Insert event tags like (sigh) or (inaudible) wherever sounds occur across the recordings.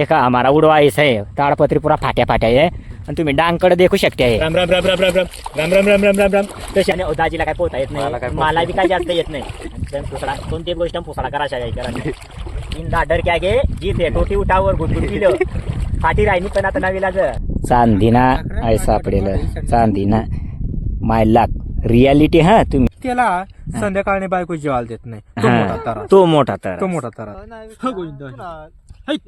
एका आम्हाला उडवायचं आहे ताडपत्री पुरा फाट्या फाट्या आहे आणि तुम्ही डांगकडे देखू शकते आहे राम राम राम राम राम राम राम राम राम राम राम राम तशाने अहो, दाजीला काय पोहता येत मला नाही पोहता मला बी काय जास्त येत नाही आणि पुसडा कोणती गोष्ट पुसडा करायचा आहे करा तीन दाडर क्या गे जीत आहे टोटी उठावर गुटगुट दिलं फाटी राहिली पण आता नवीला चांदीना आहे सापडेल चांदीना माय लाख रियालिटी हा तुम्ही त्याला संध्याकाळने बायको जेवायला देत नाही तो हा, मोठा तारा तो मोठा तर तो मोठा तारा हा. गाईज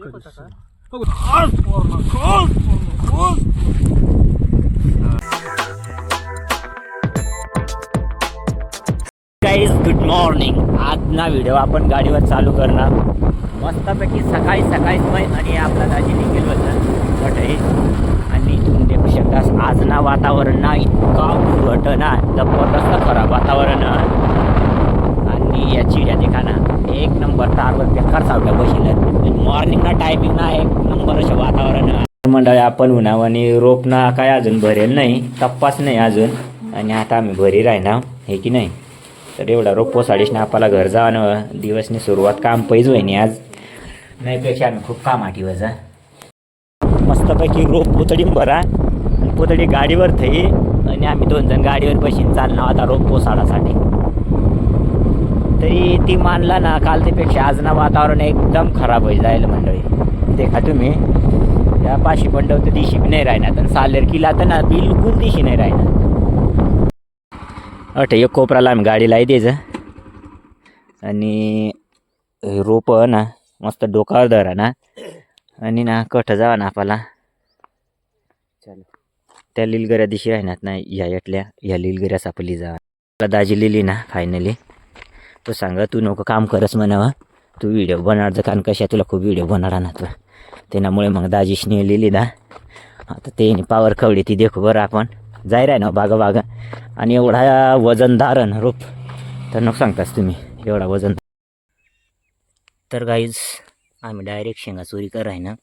गुड मॉर्निंग आज ना व्हिडिओ आपण गाडीवर चालू करणार. मस्तपैकी सकाळी सकाळीच मै आणि आपला दाजी निघेल होतं कटई आणि तुम्ही देखू शकता आज ना वातावरण ना इतका उरट ना. जबरदस्त खराब वातावरण. आणि या चिड्या देखा ना एक नंबर तारवर बेकार सावट्या बसल्या मॉर्निंग ना टायमिंग ना एक नंबर असे वातावरण मंडळी आपण उन्हावानी रोप ना काय अजून भरेल नाही. तपास नाही अजून. आणि आता आम्ही भरी राहणार हे की नाही? तर एवढा रोप पोसाडीसने आपल्याला घर जाणं दिवसनी सुरुवात काम पैज होईनी आज. नाहीपेक्षा आम्ही खूप काम आठी वजा. मस्तपैकी रोप पोतडी भरा. आणि गाडीवर थई. आणि आम्ही दोन जण गाडीवर बशीन. चालणार आता रोप पोसाडासाठी. तरी ती मानला ना काल त्यापेक्षा आज ना वातावरण एकदम खराब होईल जायला मंडळी. देखा तुम्ही. या पाशी पंडव तर दिशी बी नाही राहणार. आणि सालेर किला तर ना बिलकुल दिशी नाही राहणार. अठ एक कोपराला आम्ही गाडी लाई द्यायचं आणि रोप ना मस्त डोकावर धरा ना. आणि ना कठ जावा ना आपल्याला त्या लिलगऱ्या दिशी राहणार ना या यातल्या या लिलगऱ्या सापली जा दाजी लिहिली ना फायनली तो सांगा तू नको काम करस म्हणावं. तू व्हिडिओ बनणार कारण कशा तुला खूप व्हिडिओ बनाडा ना तू. त्याच्यामुळे मग दाजीशने लिहिली. ना आता ते पावर खवडी ती देखू बरं आपण. जाय राय ना हो, बागा बागा. आणि एवढा वजनदार आहे ना रोप. तर नको सांगतास तुम्ही एवढा वजन. तर गाईज आम्ही डायरेक्ट शेंगा चोरी कर ना.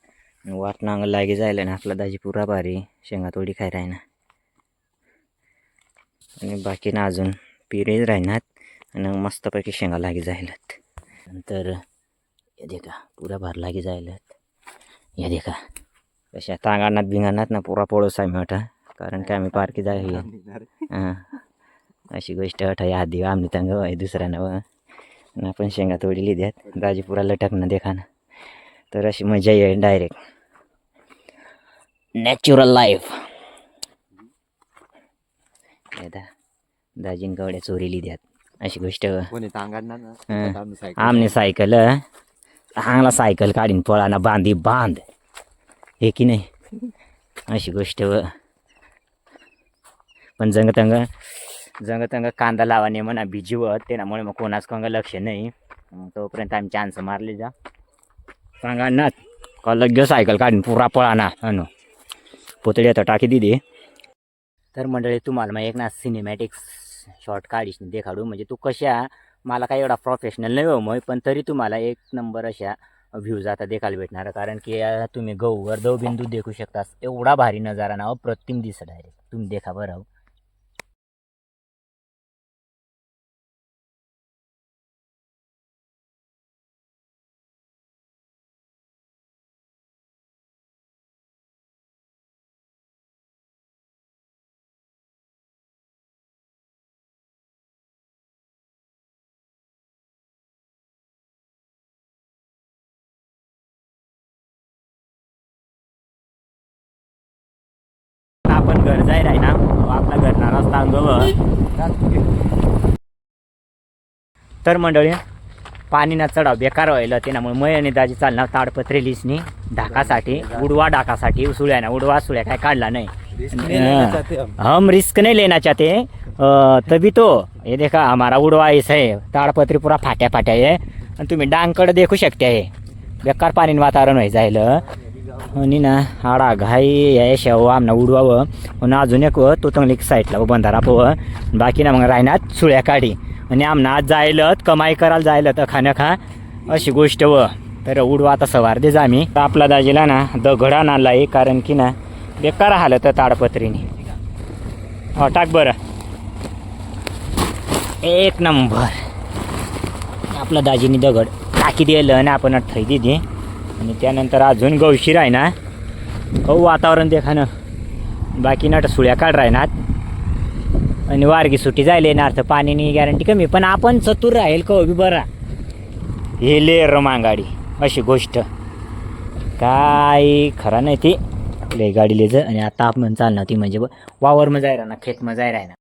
वाट नांग लागे जायला ना आपला दाजी पुरा भारी शेंगा तोडी खाय राही ना. आणि बाकी ना अजून पिरेच राहणार. आणि मस्तपैकी शेंगा लागे जायलात नंतर या देखा पुरा भार लागे जायलात या देखा कशा तांगाणात बिंगाणात ना पुरा पळस आहे मोठा कारण की आम्ही पार्की जाय (laughs) हां. अशी गोष्ट आठ आधी आमनी तंग आहे दुसऱ्या नव. आणि आपण शेंगा तोडली द्यात दाजी पुरा लटकणं देखा ना. तर अशी मजा येईल डायरेक्ट नॅचरल लाईफ दाजीन कवड्या चोरीली द्यात अशी गोष्ट. कोणी सांगणार ना हं. आता आम्ही सायकल- आमने सायकल हांगला सायकल काढीन पळाना बांधी बांध. हे की नाही? अशी गोष्ट. व पण जंगतंग जंगतंग कांदा लावाने म्हणा भिजीवत त्यामुळे मग कोणाच कंग लक्ष नाही. मग तोपर्यंत आम्ही चान्स मारले जा. सांगा ना का लग्य सायकल काढीन पुरा पळाना अनु. पोतळी आता टाकी दिली. तर मंडळी तुम्हाला मग एक ना सिनेमॅटिक शॉर्ट काढीस देखाडू. म्हणजे तू कशा मला काही एवढा प्रोफेशनल नाही हो मग पण तरी तुम्हाला एक नंबर अशा व्ह्यूज आता देखायला भेटणार. कारण की तुम्ही गहूवर दव बिंदू देखू शकता एवढा भारी नजारा ना अप्रतिम दिसत डायरेक्ट तुम्ही देखा बरं हो. घर जाय राही ना? आपला घरना रस्ता अंगव तर मंडळी पाणी ना चढाव बेकार व्हायला त्यामुळे आणि दाजी चालणार ताडपत्रे लिसनी ढाकासाठी उडवा ढाकासाठी सुळ्या ना उडवा सुळ्या काय काढला नाही. हम रिस्क नहीं लेना चाहते तभी तो ये देखा हमारा उड़वा ऐसा है. ताड़पत्री पूरा फाट्या फाट्या आहे. आणि तुम्ही डांगकडे देखू शकते आहे बेकार पाणी वातावरण व्हायचं आणि ना आडा घाई या शेव आमना उडवावं. आणि अजून एक व तो चांगली साईडला व बंधारा पव बाकी ना मग राहण्यात सुळ्या काढी. आणि आमना आज जायलत कमाई करायला जायलं तर खाणं खा अशी गोष्ट व. तर उडवा आता सवार दे आम्ही. तर आपला दाजीला ना दगड आणला आहे कारण की ना बेकार हालत ताडपत्रीने. हो टाक बरं. एक नंबर. आपला दाजीनी दगड टाकी दिलं आणि आपण थै दिली आणि त्यानंतर अजून गवशीर आहे ना हो वातावरण देखा ना बाकी नाट सुळ्या काढ राहणार. आणि वारगी सुट्टी जायला येणार तर पाणीनी गॅरंटी कमी. पण आपण चतुर राहील का बी बरा? हे लेर मांगाडी अशी गोष्ट. काय खरं नाही ती. लय गाडी लेज आणि आता आपण चालणार ती म्हणजे ब- वावर मग जाय ना खेत मग जाय ना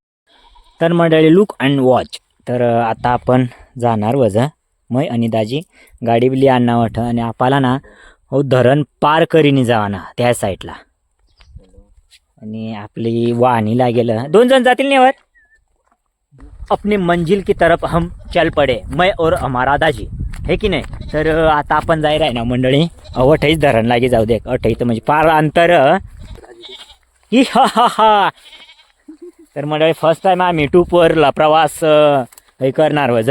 तर मंडळी लुक अँड वॉच तर आता आपण जाणार वजा मै आणि दाजी गाडी बिली आणणार वाटं आणि आपल्याला ना हो धरण पार करीन जावा ना त्या साईडला. आणि आपली वाहनी लागेल. दोन जण जातील नेवर? अपने मंजिल की तरफ हम चल पडे मै और हमारा दाजी. हे की नाही? तर आता आपण जाय राही ना मंडळी अवठईच धरण लागे जाऊ दे. अठई तर म्हणजे पार अंतर ही हा हा हा. तर मंडळी फर्स्ट टाइम आम्ही टूपवरला प्रवास हे करणार वज.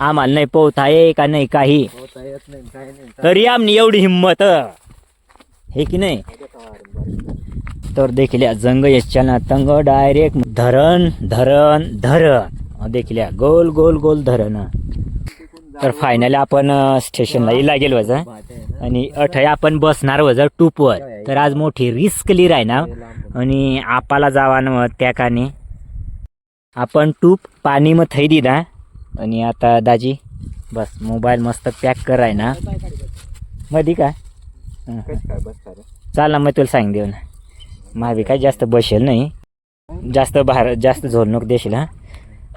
आम्हाला नाही पोहता आहे का नाही काही. होता येत नाही काय नाही. तरी आमनी एवढी हिंमत हे की नाही? तर देखील या जंग यशाना तंग डायरेक्ट धरण धरण धरण. देखील या गोल गोल गोल धरण. तर फायनली आपण स्टेशनला लागेल वजा आणि अठय आपण बसणार वजा टूपवर. तर आज मोठी रिस्क लिर आहे ना आणि आपाला जावा ना त्या काने. आपण टूप पाणी मग थै दिदा आणि आता दाजी बस मोबाईल मस्त पॅक कराय ना. मधी का? काय बस चाल ना मग तुला सांग देऊ ना महावी काय जास्त बसेल नाही. जास्त बाहेर जास्त झोलणूक देशील हा?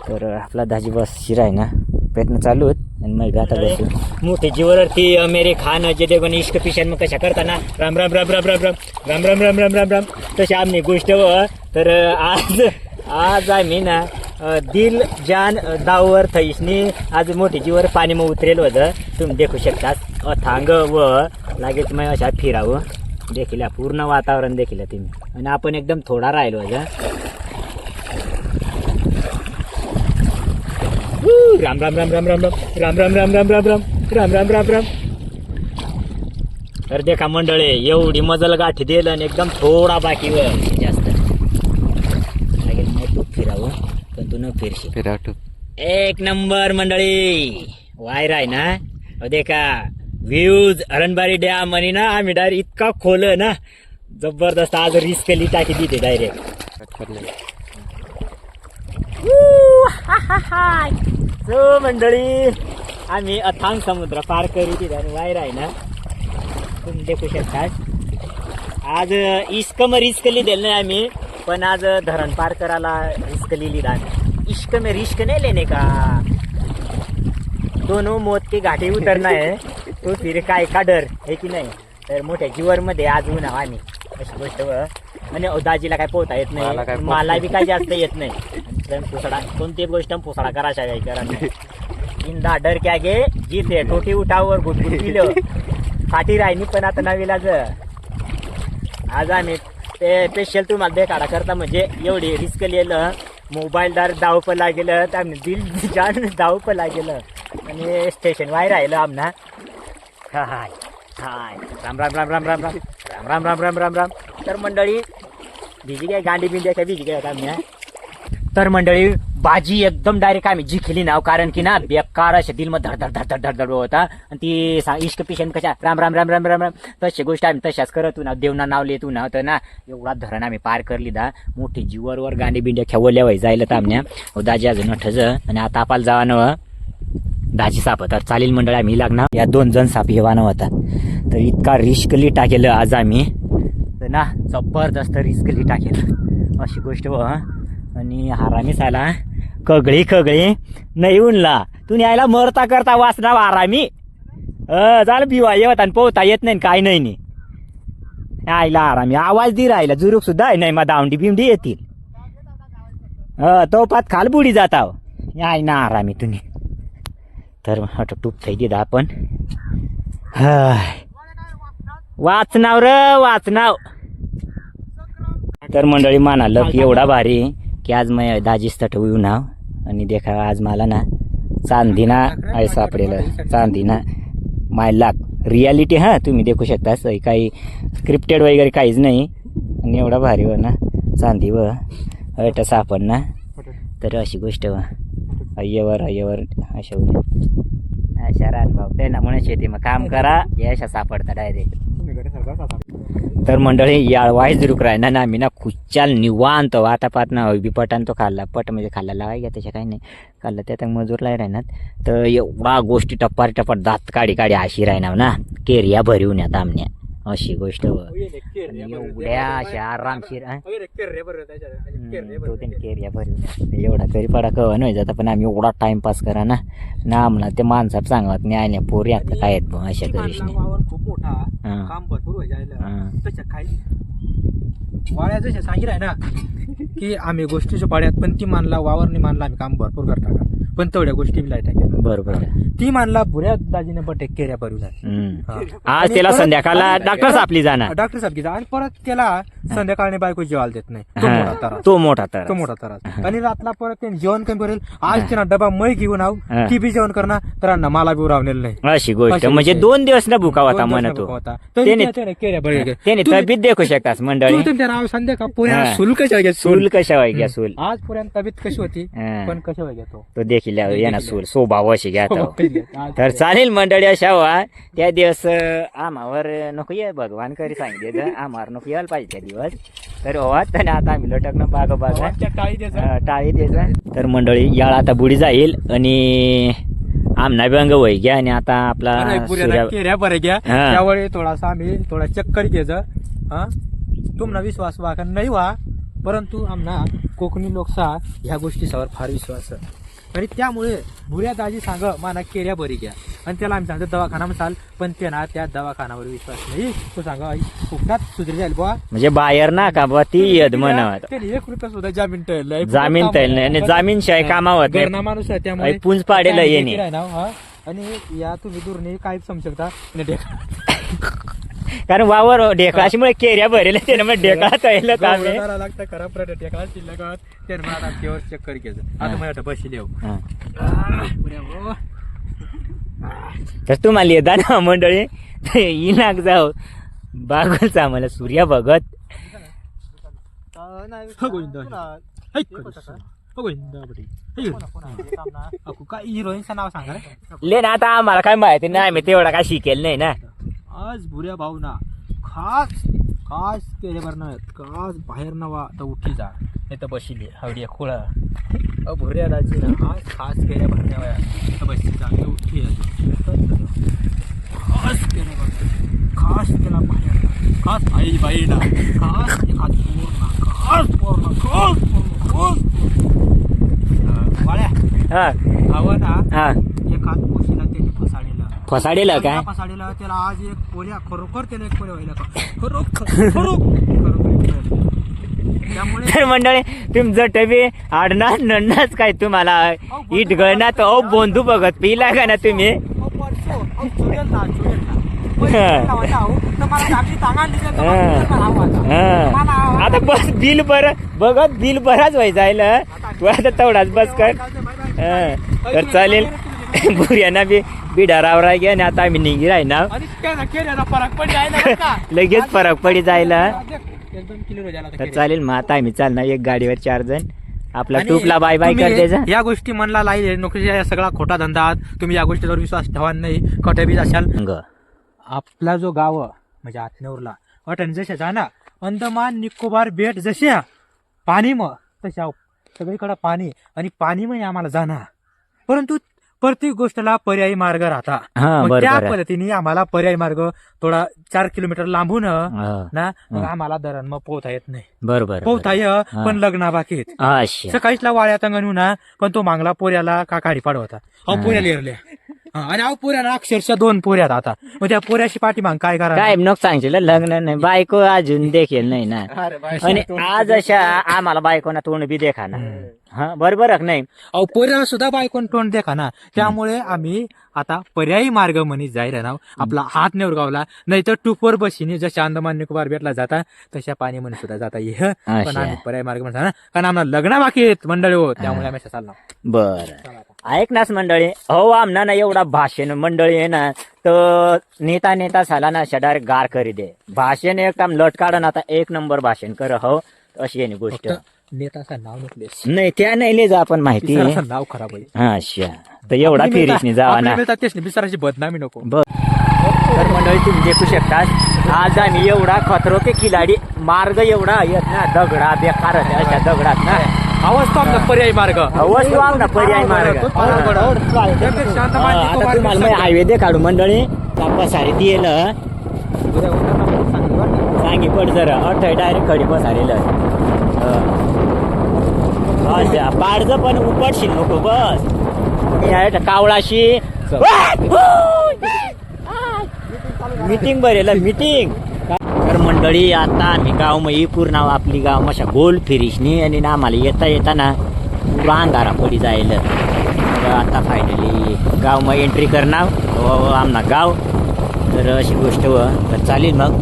तर आपला दाजी बस शिराय ना. प्रयत्न चालू आहेत आणि मग आता बसू मोठे जीवरती मेरे खान जे देवगण इश्क पिशन मग कशा करताना? राम राम राम राम राम राम. राम राम राम राम राम राम. तशी आम्ही गोष्ट तर आज आज आम्ही ना दिल जान दावर थैसनी आज मोठी जीवर पाणी मग उतरेल होतं तुम्ही देखू शकतात अथांग व लागेल मग अशा फिरावं देखील पूर्ण वातावरण देखील तुम्ही आणि आपण एकदम थोडा राहिलो होता राम राम राम राम राम राम राम राम राम राम राम राम राम राम राम राम तर देखा मंडळे एवढी मजल गाठी दिलं आणि एकदम थोडा बाकी व जास्त लागेल मग तू फिरावं टू एक नंबर मंडळी. वायर आहे ना? अहो देखा. व्ह्यूज हरणबारी डॅम आणि ना आम्ही डायरेक्ट इतका खोल ना. जबरदस्त आज रिस्क केली टाकी तिथे डायरेक्ट सो मंडळी आम्ही अथांग समुद्र पार करू तिथे आणि वायर आहे ना. तुम्ही देखू शकता. आज इश्क में रिस्क लिहिलेलं नाही आम्ही पण आज धरण पार करायला रिस्क लिहिली आम्ही इश्क में रिस्क नहीं लेने का। दोनों मौत की घाटी उतरना है। तो फिर काय का डर है की नाही? तर मोठ्या जीवर मध्ये आज उन्हा आम्ही अशी गोष्ट व. अहो, दाजीला काय पोहता येत मला काय नाही पोहता मला बी काय जास्त येत नाही. पुसडा कोणती गोष्ट पुसडा करायचा काही करा नाही. इंदा डर क्या गे? जीते टोटी उठावर गुटगुट पिलं. फाटी राहिनी पण आता नवीला ज. आज आम्ही ते स्पेशल तुम्हाला देखाडा करता म्हणजे एवढी रिस्क लिहिलं. मोबाईलदार धावपं लागेलं तर आम्ही दिल जान धावपं लागेलं. आणि स्टेशन वाय राहिलं आमना. हाय हाय राम राम राम राम राम राम. राम राम राम राम राम राम. तर मंडळी भिजी काय गांडी बिंडी काय भिजी काय आम्ही तर मंडळी बाजी एकदम डायरेक्ट आम्ही जिंकली नाव. कारण की ना बेकार अशा दिल मग धड धड धड धड धड होता. आणि ती सा- इश्क पिशन कशा राम राम राम राम राम राम. तशी गोष्ट आम्ही तशाच करत ना देवना नाव लिहित ना तर ना एवढा धरण आम्ही पार करली दा. मोठी जीवर वर गांडी बिंड्या खेवल्या वय जायला तर हो दाजी अजून ठज आणि आता आपल्याला जावानं दाजी साप. तर चालील मंडळ आम्ही लागणार. या दोन जण साप हेवाना होता. तर इतका रिस्कली टाकेल आज आम्ही. तर ना जबरदस्त रिस्कली टाकेल. अशी गोष्ट व आणि हारामीच आला कगळी कगळी. नाही उनला. तू न्यायला मरता करता वाचना वारा मी झालं बिवा येत आणि पोहता येत नाही काय नाही नी. आईला आरामी. आवाज दि राहिला. जुरूक सुद्धा आहे. नाही मग दावंडी बिंडी येतील. अ तो पात खाल बुडी जाताव. आय ना आरामी तुम्ही. तर हट टूप थै दिदा आपण. वाचनाव र वाचनाव. तर मंडळी म्हणाल की एवढा भारी. की आज मग दाजीच तट ना नाव. आणि देखा आज मला ना चांदीना आहे सापडेल. चांदीना माय लाख. रियालिटी हा तुम्ही देखू शकता काही स्क्रिप्टेड वगैरे काहीच नाही. आणि एवढा भारी व ना चांदी व. अट सापड ना. तर अशी गोष्ट व. अय्यवर अय्यवर अशा शरण भाऊ ते ना म्हणून शेती मग काम करा. हे अशा सापडता डायरेक्ट तर मंडळी याळवाईच रुक राहिना ना आम्ही ना खुच्चाल निवांत आता पाहत ना बी पटान तो खाल्ला. पट म्हणजे खाल्ला. लावाय त्याच्या काही नाही. खाल्लं त्यात मजूरला राहणार. तर एवढा गोष्टी टप्पार टप्पार दात काढी काढी अशी राहणार ना. केरिया भरवून येत आमने अशी गोष्ट. एवढ्या अशा आरामशीर केरिया भरवून एवढा तरी पडा कवा नाही जाता. पण आम्ही एवढा टाइमपास करा ना. ना आम्हाला ते माणसात सांगत नाही आल्या पोरी आता काय आहेत अशा करीश नाही वावर खूप काही जशा सांगितलं ना की आम्ही गोष्टीच्या पाड्यात पण ती मानला वावर नाही मानला आम्ही काम भरपूर करता का? पण तेवढ्या गोष्टी लाइट आहे बरोबर आहे. ती मानला बुऱ्या दाजीने बटे केऱ्या भरू झाली हम्म. हा. आज आणि त्याला परत- संध्याकाळला आणि- डॉक्टर सापली जाणार. डॉक्टर साहेब की आणि परत त्याला संध्याकाळने बायको जेवायला देत नाही. तो हा, मोठा त्रास. तो मोठा तर तो मोठा त्रास. आणि रातला परत ते जेवण कमी करेल. आज त्यांना डबा मै घेऊन आव. हा. ती बी जेवण करणार. तर माला बी उरावलेलं नाही. अशी गोष्ट. अशी म्हणजे गोष्ट. दोन दिवस न भुका होता दोन म्हणतो होता. तरी त्याने- त्या- त्याने केऱ्या बरे गे. त्याने तुम्ही- तब्येत देखू शकतास मंडळी. तू तुमच्या नाव संध्या का पुऱ्या हा. सुल कशा घ्या सूल कशा वाय घ्या सूल. आज पुऱ्या तब्येत कशी होती? हा. पण कशा वाय घेतो तो देखील येणार सूल स्वभाव अशी घ्या तर चालेल मंडळी अशा व्हा. त्या दिवस आम्हावर नको ये भगवान करी सांगितले आम्हावर नको यायला पाहिजे त्या दिवस. तर हो तर आता आम्ही लटकणं बाग बाग. आजच्या टाळी द्यायचा. टाळी द्यायचं तर मंडळी याळ आता बुडी जाईल आणि आमना अंग वय घ्या आणि आता आपला केऱ्या बरे घ्या. हा. त्यावेळी थोडासा आम्ही थोडा चक्कर घ्यायचं हा? तुमना विश्वास व्हा का? नाही व्हा. परंतु आमना कोकणी लोकसा ह्या गोष्टीवर फार विश्वास आहे. आणि त्यामुळे भुऱ्या दाजी सांग माना केऱ्या बरी घ्या. आणि त्याला आम्ही सांगतो दवाखाना चाल पण ते ना त्या दवाखानावर विश्वास नाही. तो सांगा फुकटात सुधरी जाईल बुवा. म्हणजे बाहेर ना का बुवा ती यद म्हणत त्याने एक रुपया सुद्धा जामीन टळलं जामीन तैल नाही आणि जामीन कामावत नाही. घरना माणूस आहे त्यामुळे पुंज पाडेल येणे. आणि या तुम्ही दूरने काय समजू शकता. कारण वावर ढेकळाशीमुळे केऱ्या भरेल त्याने मग ढेकळा तैल आम्ही गवळणारा लागतं खरा प्रट ढेकळा शिल्लक आहोत. त्याने मला आता केवर चेक करी घ्यायचं आता हा. बसली हा. हो. तर तुम्हाला येता ना मंडळी इनाक जाऊ बागलच आम्हाला सूर्य बघत हो. हो. हे रे. ले ना आता आम्हाला काय माहिती नाही आम्ही तेवढा काय शिकेल नाही ना आज बुऱ्या भाऊ ना खास खास केले बरं खास बाहेर नवा तर उठी जा. नाही तर बसली हवडी खोळ. अ भुऱ्या दाजी ना आज खास केल्या भरण्या तर बसली जा उठी खास केल्या खास केला बाहेर खास आई बाई ना खास एखाद पोर ना खास पोर ना खास पोर ना खास वाळ्या हा. हवं ना हा त्यांनी फसाडलेला फसाडेल काय? साडीला त्याला आज एक पोल्या खरोखर त्याला एक पोल्या व्हायला का? खरोखर तर मंडळी तुम्ही जट बी आडणार नडणारच काय तुम्हाला? इट गळणार तर अहो बोंधू बघत पिला का ना तुम्ही. आता. बस बिल बर बघत बिल बराच व्हायचं तू आता तेवढाच बस कर. तर चालेल. बुऱ्यांना बी. बिडारावर घ्या आणि आता आम्ही निघी राही ना फरक पण (laughs) जायला? लगेच फरक पडी जायला. तर. चालेल मग आता आम्ही चालणार एक गाडीवर चार जण. आपला टूपला बाय बाय कर द्यायचा या गोष्टी मनला लाईल. नोकरीच्या या सगळा खोटा धंदा आहात. तुम्ही या गोष्टीवर विश्वास ठेवा नाही. खोटे बी असाल. आपला जो गाव म्हणजे आत्नेवरला अटन जशाचा ना अंदमान निकोबार बेट जशा पाणी मग तशा सगळीकडे पाणी. आणि पाणी मग आम्हाला जाणार परंतु प्रत्येक गोष्टीला पर्यायी मार्ग राहता हा मग त्या. पद्धतीने आम्हाला पर्यायी मार्ग थोडा चार किलोमीटर लांबून हा, ना मग हा. आम्हाला धरण मग पोहता येत नाही बरोबर पोहता ये. पण लग्ना बाकी आहेत. अच्छा सकाळीचला वाळ्यात अंगण ना पण तो मागला पोऱ्याला का काढी पाड होता अहो हा. पोऱ्याला एरल्या हा, आणि अहो पोऱ्याला अक्षरशः दोन पोऱ्यात आता. मग त्या पोऱ्याशी पाठीमाग काय करा काय नको सांगशील लग्न नाही बायको अजून देखील नाही ना. आणि आज अशा आम्हाला बायकोना तोंड बी देखा ना. हा बरोबर आहे का नाही. अहो पोऱ्याला सुद्धा बायकोन तोंड देखा ना. त्यामुळे आम्ही आता पर्यायी मार्ग म्हणी जाहीर ना. आपला हात नेवर गावला नाही तर टूपवर बसीने जशा अंदमान निकोबार बेटला जाता तशा पाणी म्हणे सुद्धा जाता. ये पण. आम्ही पर्यायी मार्ग म्हणता ना कारण आम्हाला लग्न बाकी आहेत मंडळी हो त्यामुळे आम्ही चाललो बर. ऐक नाच मंडळी. हो आमना ना एवढा भाषण मंडळी आहे ना तर नेता नेता झाला ना अशा डायरेक्ट गार करी दे. भाषण एक काम लट काढन आता एक नंबर भाषण कर हो. अशी आहे ना गोष्ट. नेताचं नाव नकलेस नाही त्या नाही ले जा आपण माहिती. नाव खराब आहे. हा अच्छा. तर एवढा मिळता- नाही जावा ना. मिळता तेच नाही बिचाराची बदनामी नको. तर मंडळी तुम्ही देखू शकतात आज आम्ही एवढा खतरो के खिलाडी मार्ग एवढा येत ना दगडा बेकार अशा दगडात ना. आपला पर्यायी मार्ग. अवश्य वाग ना पर्याय मार्ग. आता तुम्हाला. हायवे दे काढू मंडळी. कापा सारी आपण सांगू पड जरा. अठ डायरेक्ट खडी पसारेलं. अच्छा पाडचं पण उपटशील नको बस. कावळाशी. मीटिंग भरेल मीटिंग. मंडळी आता आम्ही गाव मग पूर्ण आपली गाव मशा गोल फिरिशनी आणि ना आम्हाला येता येताना पुरा अंधारा पडी जाईल आता फायनली गाव मग एंट्री करणार. व आमना गाव. तर अशी गोष्ट व तर चालेल मग.